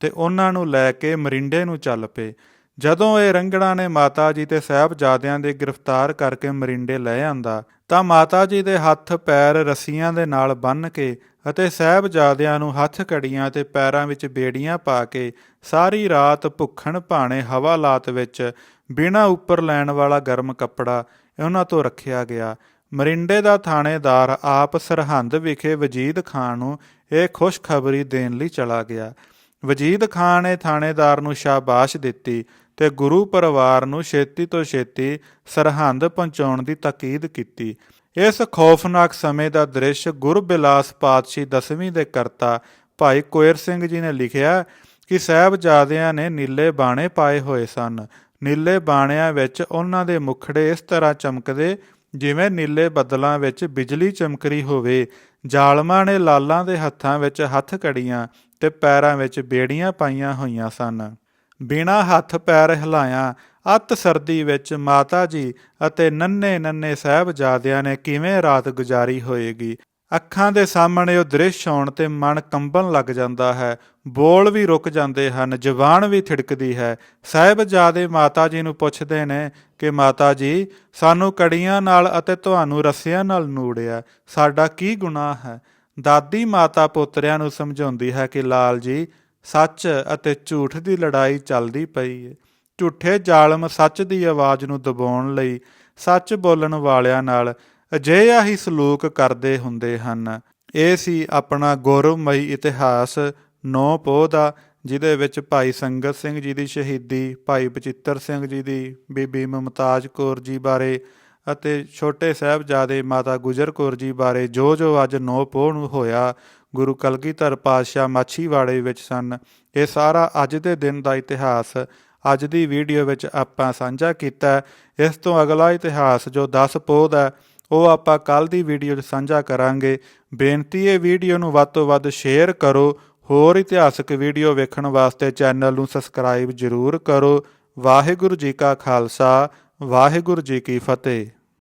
ਤੇ ਉਹਨਾਂ ਨੂੰ ਲੈ ਕੇ ਮਰਿੰਡੇ ਨੂੰ ਚੱਲ ਪਏ। ਜਦੋਂ ਇਹ ਰੰਗੜਾਂ ਨੇ ਮਾਤਾ ਜੀ ਤੇ ਸਾਹਿਬਜ਼ਾਦਿਆਂ ਦੇ ਗ੍ਰਿਫਤਾਰ ਕਰਕੇ ਮਰਿੰਡੇ ਲੈ ਆਂਦਾ, ਤਾਂ ਮਾਤਾ ਜੀ ਦੇ ਹੱਥ ਪੈਰ ਰੱਸੀਆਂ ਦੇ ਨਾਲ ਬੰਨ੍ਹ ਕੇ ਅਤੇ ਸਾਹਿਬਜ਼ਾਦਿਆਂ ਨੂੰ ਹੱਥ ਕੜੀਆਂ ਤੇ ਪੈਰਾਂ ਵਿੱਚ ਬੇੜੀਆਂ ਪਾ ਕੇ ਸਾਰੀ ਰਾਤ ਭੁੱਖਣ ਭਾਣੇ ਹਵਾਲਾਤ ਵਿੱਚ ਬਿਨਾਂ ਉੱਪਰ ਲੈਣ ਵਾਲਾ ਗਰਮ ਕੱਪੜਾ ਉਹਨਾਂ ਤੋਂ ਰੱਖਿਆ ਗਿਆ। ਮਰਿੰਡੇ ਦਾ ਥਾਣੇਦਾਰ ਆਪ ਸਰਹੰਦ ਵਿਖੇ ਵਜੀਦ ਖਾਨ ਨੂੰ ਇਹ ਖੁਸ਼ਖਬਰੀ ਦੇਣ ਲਈ ਚਲਾ ਗਿਆ। ਵਜੀਦ ਖਾਨ ਨੇ ਥਾਣੇਦਾਰ ਨੂੰ ਸ਼ਾਬਾਸ਼ ਦਿੱਤੀ ਤੇ ਗੁਰੂ ਪਰਿਵਾਰ ਨੂੰ ਛੇਤੀ ਤੋਂ ਛੇਤੀ ਸਰਹੰਦ ਪਹੁੰਚਾਉਣ ਦੀ ਤਾਕੀਦ ਕੀਤੀ। ਇਸ ਖੌਫਨਾਕ ਸਮੇਂ ਦਾ ਦ੍ਰਿਸ਼ ਗੁਰਬਿਲਾਸ ਪਾਤਸ਼ਾਹੀ ਦਸਵੀਂ ਦੇ ਕਰਤਾ ਭਾਈ ਕੋਇਰ ਸਿੰਘ ਜੀ ਨੇ ਲਿਖਿਆ ਕਿ ਸਾਹਿਬਜ਼ਾਦਿਆਂ ਨੇ ਨੀਲੇ ਬਾਣੇ ਪਾਏ ਹੋਏ ਸਨ। ਨੀਲੇ ਬਾਣਿਆਂ ਵਿੱਚ ਉਹਨਾਂ ਦੇ ਮੁਖੜੇ ਇਸ ਤਰ੍ਹਾਂ ਚਮਕਦੇ ਜਿਵੇਂ ਨੀਲੇ ਬੱਦਲਾਂ ਵਿੱਚ ਬਿਜਲੀ ਚਮਕਰੀ ਹੋਵੇ। ਜ਼ਾਲਮਾਂ ਨੇ ਲਾਲਾਂ ਦੇ ਹੱਥਾਂ ਵਿੱਚ ਹੱਥ ਕੜੀਆਂ ਤੇ ਪੈਰਾਂ ਵਿੱਚ ਬੇੜੀਆਂ ਪਾਈਆਂ ਹੋਈਆਂ ਸਨ। ਬਿਨਾ ਹੱਥ ਪੈਰ ਹਿਲਾਇਆ, ਅਤ ਸਰਦੀ ਵਿੱਚ ਮਾਤਾ ਜੀ ਅਤੇ ਨੰਨੇ ਨੰਨੇ ਸਾਹਿਬਜ਼ਾਦਿਆਂ ਨੇ ਕਿਵੇਂ ਰਾਤ ਗੁਜ਼ਾਰੀ ਹੋਏਗੀ? ਅੱਖਾਂ ਦੇ ਸਾਹਮਣੇ ਉਹ ਦ੍ਰਿਸ਼ ਆਉਣ ਤੇ ਮਨ ਕੰਬਣ ਲੱਗ ਜਾਂਦਾ ਹੈ। ਬੋਲ ਵੀ ਰੁਕ ਜਾਂਦੇ ਹਨ, ਜ਼ੁਬਾਨ ਵੀ ਥਿੜਕਦੀ ਹੈ। ਸਾਹਿਬਜ਼ਾਦੇ ਮਾਤਾ ਜੀ ਨੂੰ ਪੁੱਛਦੇ ਨੇ ਕਿ, ਮਾਤਾ ਜੀ, ਸਾਨੂੰ ਕੜੀਆਂ ਨਾਲ ਅਤੇ ਤੁਹਾਨੂੰ ਰੱਸਿਆਂ ਨਾਲ ਨੂੜਿਆ, ਸਾਡਾ ਕੀ ਗੁਨਾਹ ਹੈ? ਦਾਦੀ ਮਾਤਾ ਪੁੱਤਰਿਆਂ ਨੂੰ ਸਮਝਾਉਂਦੀ ਹੈ ਕਿ, ਲਾਲ ਜੀ ਸੱਚ ਅਤੇ ਝੂਠ ਦੀ ਲੜਾਈ ਚੱਲਦੀ ਪਈ ਹੈ ਝੂਠੇ ਜ਼ਾਲਮ ਸੱਚ ਦੀ ਆਵਾਜ਼ ਨੂੰ ਦਬਾਉਣ ਲਈ ਸੱਚ ਬੋਲਣ ਵਾਲਿਆਂ ਨਾਲ ਅਜਿਹਾ ਹੀ ਸਲੂਕ ਕਰਦੇ ਹੁੰਦੇ ਹਨ। ਇਹ ਸੀ ਆਪਣਾ ਗੌਰਵਮਈ ਇਤਿਹਾਸ ਨੌ ਪੋਹ ਦਾ, ਜਿਹਦੇ ਵਿੱਚ ਭਾਈ ਸੰਗਤ ਸਿੰਘ ਜੀ ਦੀ ਸ਼ਹੀਦੀ, ਭਾਈ ਬਚਿੱਤਰ ਸਿੰਘ ਜੀ ਦੀ, ਬੀਬੀ ਮਮਤਾਜ ਕੌਰ ਜੀ ਬਾਰੇ ਅਤੇ ਛੋਟੇ ਸਾਹਿਬਜ਼ਾਦੇ ਮਾਤਾ ਗੁਜਰ ਕੌਰ ਜੀ ਬਾਰੇ ਜੋ ਜੋ ਅੱਜ ਨੌ ਪੋਹ ਨੂੰ ਹੋਇਆ ਗੁਰੂ ਕਲਗੀਧਰ ਪਾਤਸ਼ਾਹ ਮਾਛੀਵਾੜੇ ਵਿੱਚ ਸਨ। ਇਹ ਸਾਰਾ ਅੱਜ ਦੇ ਦਿਨ ਦਾ ਇਤਿਹਾਸ, ਅੱਜ ਦੀ ਵੀਡੀਓ ਵਿੱਚ ਆਪਾਂ ਸਾਂਝਾ ਕੀਤਾ ਇਸ ਤੋਂ ਅਗਲਾ ਇਤਿਹਾਸ ਜੋ 10 ਪੋਹ ਹੈ, ਉਹ ਆਪਾਂ ਕੱਲ ਦੀ ਵੀਡੀਓ 'ਚ ਸਾਂਝਾ ਕਰਾਂਗੇ। ਬੇਨਤੀ ਹੈ ਵੀਡੀਓ ਨੂੰ ਵੱਧ ਤੋਂ ਵੱਧ ਸ਼ੇਅਰ ਕਰੋ। ਹੋਰ ਇਤਿਹਾਸਕ ਵੀਡੀਓ ਵੇਖਣ ਵਾਸਤੇ ਚੈਨਲ ਨੂੰ ਸਬਸਕ੍ਰਾਈਬ ਜ਼ਰੂਰ ਕਰੋ। ਵਾਹਿਗੁਰੂ ਜੀ ਕਾ ਖਾਲਸਾ, ਵਾਹਿਗੁਰੂ ਜੀ ਕੀ ਫਤਿਹ।